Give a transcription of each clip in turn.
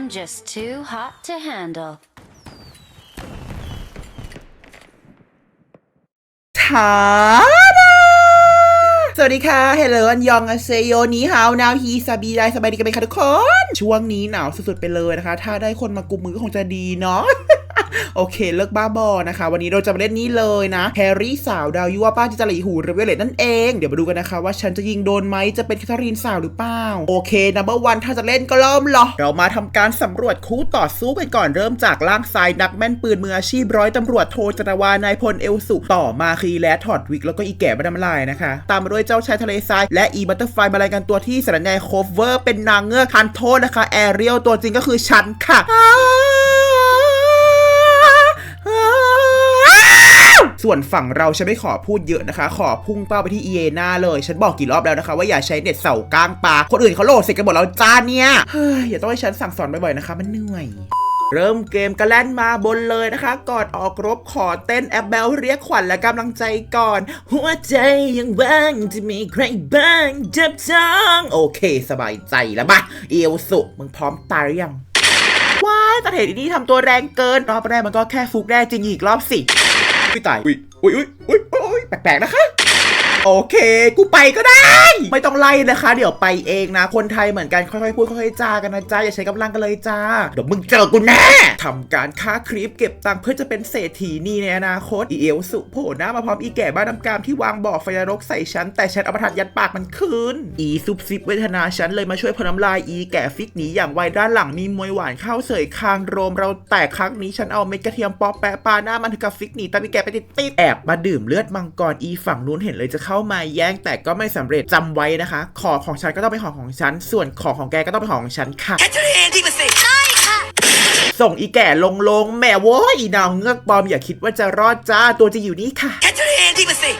I'm just too hot to handle. ถาดาสวัสดีค่ะเฮลโลอันยองอาเซโยนี้ฮาวนาวฮีซาบีไดสบายดีกันไหมคะทุกคน ช่วงนี้หนาวสุดๆไปเลยนะคะ ถ้าได้คนมากุมมือก็คงจะดีเนาะ โอเค เลิกบ้าบอนะคะ วันนี้เราจะมาเล่นนี้เลยนะแฮร์รี่สาวดาวยัวป้าจิจารีหูหรือเวเลตนั่นเอง เดี๋ยวมาดูกันนะคะ ว่าฉันจะยิงโดนไหมจะเป็นแคทเธอรีนสาวหรือเปล่า โอเคนัมเบอร์วันถ้าจะเล่นก็เริ่มหรอ เรามาทำการสำรวจคู่ต่อสู้กันก่อนเริ่มจากล่างซ้ายนักแม่นปืนมืออาชีพร้อยตำรวจโทจรวานายพลเอลสุต่อมาคีแลถอดวิกแล้วก็อีแก่มาดำลายนะคะ ตามมาด้วยเจ้าชายทะเลทรายและอีบัตเตอร์ไฟมารายงานตัวที่สารแนโคฟเวอร์เป็นนางเงือกทันโทษนะคะแอเรียลตัวจริงก็คือฉันค่ะ ส่วนฝั่งเราฉันไม่ขอพูดเยอะนะคะ ขอพุ่งเป้าไปที่เอเนาเลย ฉันบอกกี่รอบแล้วนะคะ ว่าอย่าใช้เน็ตเสากลางปลาคนอื่นเขาโหลดเสร็จกันหมดแล้วจ้าเนี่ยเฮ้ยอย่าต้องให้ฉันสั่งสอนบ่อยๆนะคะ มันเหนื่อยเริ่มเกมกระแล่นมาบนเลยนะคะ ก่อนออกรบขอเต้นแอปเบลเรียกขวัญและกำลังใจก่อน หัวใจยังว่างจะมีใครบ้างจับจองโอเค สบายใจแล้วมาเอลสุมึงพร้อมตายหรือยังว้ายแต่เหตุนี้ทำตัวแรงเกิน รอบแรกมันก็แค่ฟุกแน่จริงอีกรอบสิ พี่ตายอุ้ยอุ้ยอุ้ยอุ้ยอุ้ยแปลกๆนะคะ โอเค กูไปก็ได้ ไม่ต้องไล่นะคะ เดี๋ยวไปเองนะ คนไทยเหมือนกันค่อยๆพูดค่อยๆจากันนะจ้าอย่าใช้กำลังกันเลยจ้า เดี๋ยวมึงเจอกูแน่ทำการค้าคลิปเก็บตังค์เพื่อจะเป็นเศรษฐีนี่ในอนาคตอีเอลสุโผล่หน้ามาพร้อมอีแก่บ้านน้ำกามที่วางบ่อไฟนรกใส่ฉัน แต่ฉันเอาประทัดยัดปากมันคืนอีซุบซิบเวทนาฉันเลยมาช่วยพน้ำลายอีแก่ฟิกหนีอย่างไวด้านหลังมีมวยหวานเข้าเสยคางโรมเราแต่ครั้งนี้ฉันเอาเม็ดกระเทียมปอแปะปาหน้ามันถึงกับฟิกหนีตามอีแก่ไปติดติดแอบมาดื่มเลือดมังกรอีฝั่งนู้นเห็นเลยจะเข้ามาแย่งแต่ก็ไม่สำเร็จจำไว้นะคะ ของของฉันก็ต้องเป็นของของฉัน ส่วนของของแกก็ต้องเป็นของของฉันค่ะแคทเธอรีนที่มาสิส่งอีแก่ลงลงแม่โว้ยอีนางเงือกปลอมอย่าคิดว่าจะรอดจ้าตัวจะอยู่นี่ค่ะแคทเธอรีนที่มาสิ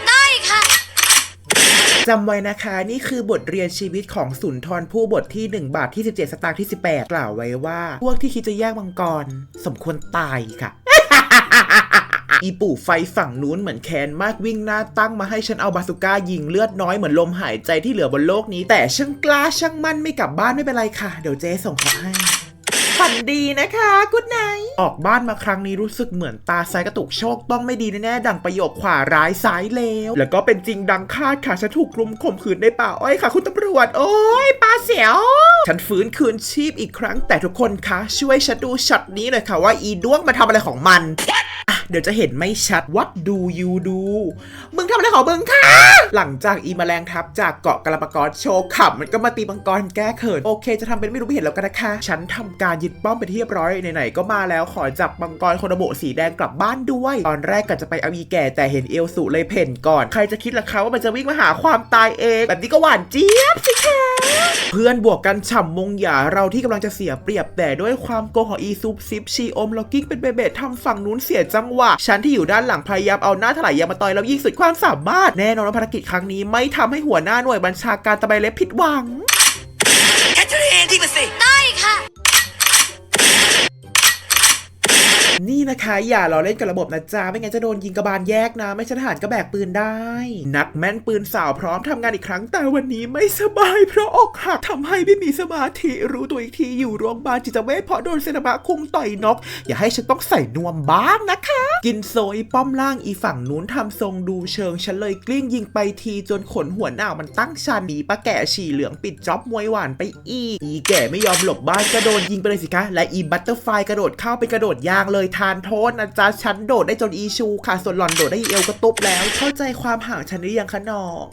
จำไว้นะคะนี่คือบทเรียนชีวิตของสุนทรผู้บทที่ 1 บาทที่ 17 สตางค์ที่ 18 กล่าวไว้ว่า พวกที่คิดจะแย่งมังกร สมควรตายค่ะ อีปู่ไฟฝั่งนู้นเหมือนแคนมากวิ่งหน้าตั้งมาให้ฉันเอาบาสุก้ายิงเลือดน้อยเหมือนลมหายใจที่เหลือบนโลกนี้ แต่ช่างกล้าช่างมั่นไม่กลับบ้านไม่เป็นไรค่ะ เดี๋ยวเจ๊ส่งเขาให้ฝันดีนะคะกุ๊ดไนออกบ้านมาครั้งนี้รู้สึกเหมือนตาซ้ายกระตุกโชคต้องไม่ดีแน่ๆดังประโยคขวาร้ายซ้ายเลวแล้วก็เป็นจริงดังคาดค่ะฉันถูกกลุ่มข่มขืนในป่าอ้อยค่ะ คุณตำรวจ โอ้ยปลาเสียว ฉันฟื้นคืนชีพอีกครั้งแต่ทุกคนคะช่วยฉันดูช็อตนี้เลยค่ะว่าอีด้วงมาทำอะไรของมันอะ เดี๋ยวจะเห็นไม่ชัด What do you do มึงทำอะไรของมึงคะหลังจากอีแมลงทับจากเกาะกระปะกอโชว์ขับ มันก็มาตีมังกรแก้เขิน โอเค จะทำเป็นไม่รู้ไม่เห็นแล้วกันนะคะ ฉันทำการยึดป้อมไปที่เรียบร้อยไหนๆก็มาแล้วขอจับมังกรโคโนโบสีแดงกลับบ้านด้วย ตอนแรกก็จะไปเอาอีแก่แต่เห็นเอลสุเลยเพ่นก่อน ใครจะคิดล่ะคะว่ามันจะวิ่งมาหาความตายเอง แบบนี้ก็หวานเจี๊ยบสิคะ เพื่อนบวกกันฉ่ำมงหยาเราที่กำลังจะเสียเปรียบแต่ด้วยความโกงของอีซุปซิปชีอมล็อกกิ้งเป็นเบเบททำฝั่งนู้นเสียจังหวะฉันที่อยู่ด้านหลังพยายามเอาหน้าถลายยามาต่อยแล้วยิงสุดความสามารถแน่นอนว่าภารกิจครั้งนี้ไม่ทำให้หัวหน้าหน่วยบัญชาการตะไบเล็บผิดหวังแคทเธอรีนที่มาสิ นี่นะคะอย่ารอเล่นกับระบบนะจ๊ะไม่งั้นจะโดนยิงกระบาลแยกนะ ไม่ใช่ทหารก็แบกปืนได้ นักแม่นปืนสาวพร้อมทำงานอีกครั้งแต่วันนี้ไม่สบาย เพราะอกหักทำให้ไม่มีสมาธิรู้ตัวอีกทีอยู่โรงพยาบาลจิตเวชเพราะโดนเซนบะคุงต่อยนก อย่าให้ฉันต้องใส่นวมบ้างนะคะ กินโซยป้อมล่างอีฝั่งนู้นทำทรงดูเชิงฉันเลยกลิ้งยิงไปทีจนขนหัวหน้ามันตั้งชันมีป้าแก่ฉี่เหลืองปิดจ็อบมวยหวานไปอีอีแก่ไม่ยอมหลบบ้านกระโดดยิงไปเลยสิคะและอีบัตเตอร์ไฟกระโดดเข้าไปกระโดดยางเลยทานโทษนะจ๊ะฉันโดดได้จนอีชูค่ะ ส่วนหล่อนโดดได้อีเอวกระตุบแล้ว เข้าใจความห่างฉันหรือยังคะน้อง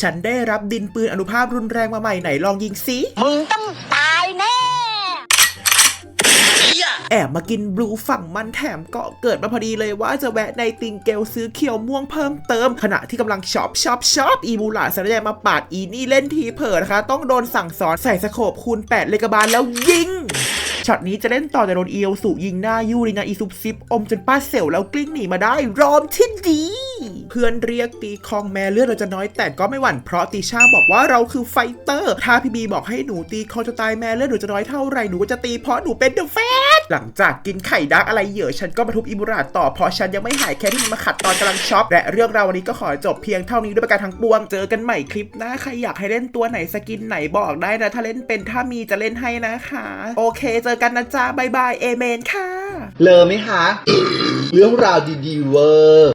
ฉันได้รับดินปืนอนุภาพรุนแรงมาใหม่ไหนลองยิงสิมึงต้องตายแน่แอบมากินบลูฝั่งมันแถมเกาะเกิดมาพอดีเลยว่าจะแวะในติงเกลซื้อเขียวม่วงเพิ่มเติม ขณะที่กำลังช็อปช็อปช็อปอีบูหลาสารแยมาปาดอีนี่เล่นทีเผลอนะคะ ต้องโดนสั่งสอนใส่สโคปคูณ 8 เลกบาลแล้วยิง ช็อตนี้จะเล่นต่อแต่โดนเอียวสู่ยิงหน้ายูรินาอีซุปซิปอมจนป้าเซลแล้วกลิ้งหนีมาได้ รอมที่ดี เพื่อนเรียกตีคองแม่เลือดเราจะน้อยแต่ก็ไม่หวั่นเพราะตีชาบอกว่าเราคือไฟเตอร์ ถ้าพี่บีบอกให้หนูตีคองจะตายแม่เลือดหนูจะน้อยเท่าไหร่หนูก็จะตีเพราะหนูเป็นเดอะแฟน หลังจากกินไข่ดักอะไรเหยอะฉันก็มาทุบอิมูราต่อเพราะฉันยังไม่หายแค่ที่มันมาขัดตอนกำลังช็อปและเรื่องราววันนี้ก็ขอจบเพียงเท่านี้ด้วยประการทั้งปวงเจอกันใหม่คลิปหน้าใครอยากให้เล่นตัวไหนสกินไหนบอกได้นะถ้าเล่นเป็นถ้ามีจะเล่นให้นะคะ โอเค เจอกันนะจ๊ะบายบายเอเมนค่ะ เลอไหมคะ เรื่องราวดีๆเวอร์